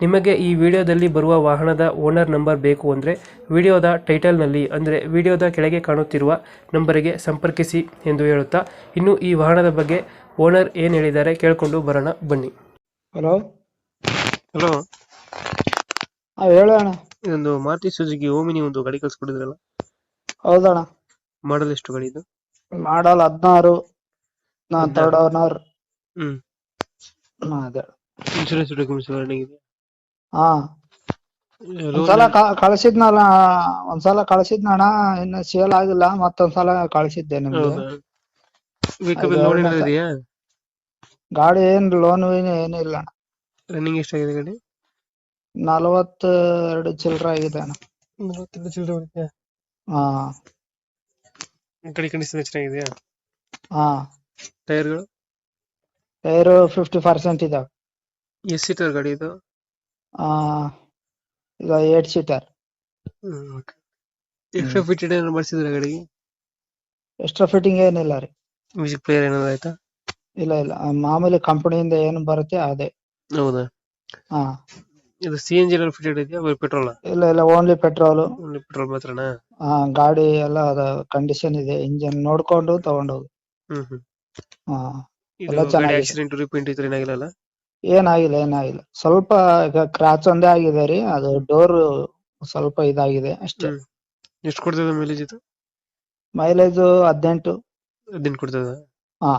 ನಿಮಗೆ ಈ ವಿಡಿಯೋದಲ್ಲಿ ಬರುವ ವಾಹನದ ಓನರ್ ನಂಬರ್ ಬೇಕು ಅಂದರೆ ವಿಡಿಯೋದ ಟೈಟಲ್ನಲ್ಲಿ ಅಂದರೆ ವಿಡಿಯೋದ ಕೆಳಗೆ ಕಾಣುತ್ತಿರುವ ನಂಬರಿಗೆ ಸಂಪರ್ಕಿಸಿ ಎಂದು ಹೇಳುತ್ತಾ ಇನ್ನು ಈ ವಾಹನದ ಬಗ್ಗೆ ಓನರ್ ಏನು ಹೇಳಿದ್ದಾರೆ ಕೇಳಿಕೊಂಡು ಬರೋಣ ಬನ್ನಿ. ಹಲೋ? ಹಲೋ? ಹೇಳೋಣ ಇದೊಂದು ಮಾರುತಿ ಸುಜುಕಿ ಓಮಿನಿ ಒಂದು ಗಾಡಿ ಕಳ್ಸ್ಕೊಟ್ಟಿದ್ರಲ್ಲ? ಹೌದಣ್ಣ. ಮಾಡಲ್ ಎಷ್ಟು ಗಾಡಿ ಇದು? ಮಾಡಲ್ ಹದಿನಾರು ನಾ ಹದ್ನಾರು. ಓನರ್. ಹ್ಮ್. ಅದೇ. ಇನ್ಶೂರೆನ್ಸ್ ಡಾಕ್ಯುಮೆಂಟ್ಸ್ ರನ್ನಿಂಗ್ ಇದೆ. ಹಾ. ಒಂದ್ಸಲ ಕಳ್ಸಿದ್ನಲ್ಲ ಒಂದ್ಸಲ ಕಳ್ಸಿದ್ನಣ್ಣ ಇನ್ನು ಸೇಲ್ ಆಗಿಲ್ಲ ಮತ್ತೊಂದ್ಸಲ ಕಳ್ಸಿದ್ದೆ ನಿಮ್ಗೆ. ಗಾಡಿ ಏನ್ ಲೋನ್ ಏನು ಇಲ್ಲ ಅಣ್ಣ. ರನ್ನಿಂಗ್ ಎಷ್ಟಾಗಿದೆ ಗಾಡಿ? ನಲವತ್ತ ಎರಡು ಚಿಲ್ಲರೆ ಆಗಿದೆ ಅಣ್ಣ. ನಲವತ್ತೆರಡು ಚಿಲ್ಲರೆ? ಹಾ. ಗಾಡಿ ಕಂಡೀಷನ್ ಚೆನ್ನಾಗಿದೆಯಾ ಹಾ. ಟೈರ್ಗಳು? ಟೈರು ಫಿಫ್ಟಿ ಪರ್ಸೆಂಟ್ ಇದಾವೆ. ಎಷ್ಟು ಸೀಟರ್ ಗಾಡಿ ಇದು? ಈಗ ಏಟ್ ಸೀಟರ್ ಎಕ್ಸ್ಟ್ರಾ ಫಿಟ್ಟಿಂಗ್ ಏನಾದ್ರು ಮಾಡಿಸಿದ್ರೆ ಗಾಡಿಗೆ? ಎಕ್ಸ್ಟ್ರಾ ಫಿಟ್ಟಿಂಗ್ ಏನಿಲ್ಲ ರೀ. ಮ್ಯೂಸಿಕ್ ಪ್ಲೇಯರ್ ಏನಾದ್ರು ಆಯ್ತಾ? ಇಲ್ಲ ಇಲ್ಲ. ಆ ಮಾಮೂಲಿ ಕಂಪನಿಯಿಂದ ಏನು ಬರುತ್ತೆ ಅದೇ. ಹೌದಾ? ಹಾ ಇದು ಸಿ ಎನ್ ಜಿ ಎಲ್ಲ ಫಿಟೆಡ್ ಇದೆಯಾ ಬರೀ ಪೆಟ್ರೋಲ್ ಇಲ್ಲ ಇಲ್ಲ. ಓನ್ಲಿ ಪೆಟ್ರೋಲು ಓನ್ಲಿ ಪೆಟ್ರೋಲ್ ಮಾತ್ರನಾ? ಆ ಗಾಡಿ ಎಲ್ಲ ಅದ ಕಂಡೀಷನ್ ಇದೆ. ಇಂಜಿನ್ ನೋಡ್ಕೊಂಡು ತಗೊಂಡೋಗಿ ಹ್ಮ್ ಹ್ಮ್. ಹಾ ಇದು ಎಲ್ಲ ಗಾಡಿ ಚೆನ್ನಾಗಿದೆ. ಆಕ್ಸಿಡೆಂಟ್ ರಿಪೇಂಟ್ ಇದ್ರೆ ಏನಾಗಿಲ್ಲ ಏನಾಗಿಲ್ಲ ಏನಾಗಿಲ್ಲ. ಸ್ವಲ್ಪ ಕ್ರಾಚ್ ಒಂದೇ ಆಗಿದೆ ರೀ ಅದು ಡೋರ್ ಸ್ವಲ್ಪ ಇದಾಗಿದೆ ಅಷ್ಟೇ. ಎಷ್ಟು ಕೊಡ್ತದೆ ಮೈಲೇಜ್ ಇದು? ಮೈಲೇಜ್ ಹದಿನೆಂಟು. ಹದಿನೆಂಟು ಕೊಡ್ತದ? ಹಾ.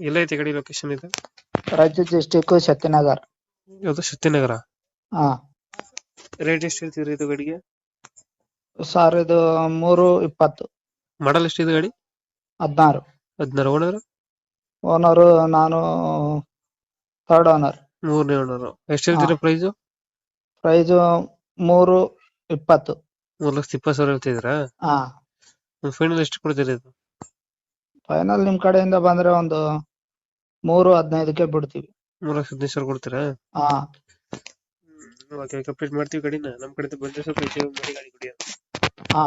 ಎಲ್ಲ ಐತೆ ಗಾಡಿ ಲೊಕೇಶನ್ ಇದೆ? ರಾಯಚೂರು ಡಿಸ್ಟಿಕ್ ಶಕ್ತಿನಗರ್ ಯಾವ್ದು ಶಕ್ತಿನಗರ ಹಾ. ರೇಟ್ ಎಷ್ಟು ಹೇಳ್ತೀರಿ ಇದು ಗಾಡಿಗೆ? ಸರ್ ಇದು ಮೂರು ಇಪ್ಪತ್ತು. ಮಾಡಲ್ ಎಷ್ಟಿದೆ ಗಾಡಿ? ಹದಿನಾರು. ಹದಿನಾರು ಓನರ್? ಓನರು ನಾನು ಥರ್ಡ್ ಓನರ್ ಮೂರನೇ ಓನರ್ ಎಷ್ಟು ಹೇಳ್ತೀರಾ ಪ್ರೈಸ್ ಪ್ರೈಸ್ ಮೂರು ಇಪ್ಪತ್ತು. ಮೂರ್ ಲಕ್ಷದ ಇಪ್ಪತ್ತು ಸಾವಿರ ಹೇಳ್ತಿದ್ದೀರಾ? ಹಾ. ಫೈನಲ್ ಎಷ್ಟು ಕೊಡ್ತೀರಿ ಇದು? ಫೈನಲ್ ನಿಮ್ ಕಡೆಯಿಂದ ಬಂದ್ರೆ ಒಂದು ಮೂರು ಹದಿನೈದಕ್ಕೆ ಬಿಡ್ತೀವಿ. ಮೂರ್ ಲಕ್ಷ ಹದಿನೈದು ಸಾವಿರ ಕೊಡ್ತೀರಾ? ಹಾ. ಓಕೆ ಕಂಪ್ಲೀಟ್ ಮಾಡ್ತೀವಿ ಗಾಡಿನ ನಮ್ಮ ಕಡೆ ಬಂದ್ರೆ ಸ್ವಲ್ಪ ಹೆಚ್ಚು ಮಾಡಿ ಗಾಡಿ ಕೊಡಿ ಹಾ.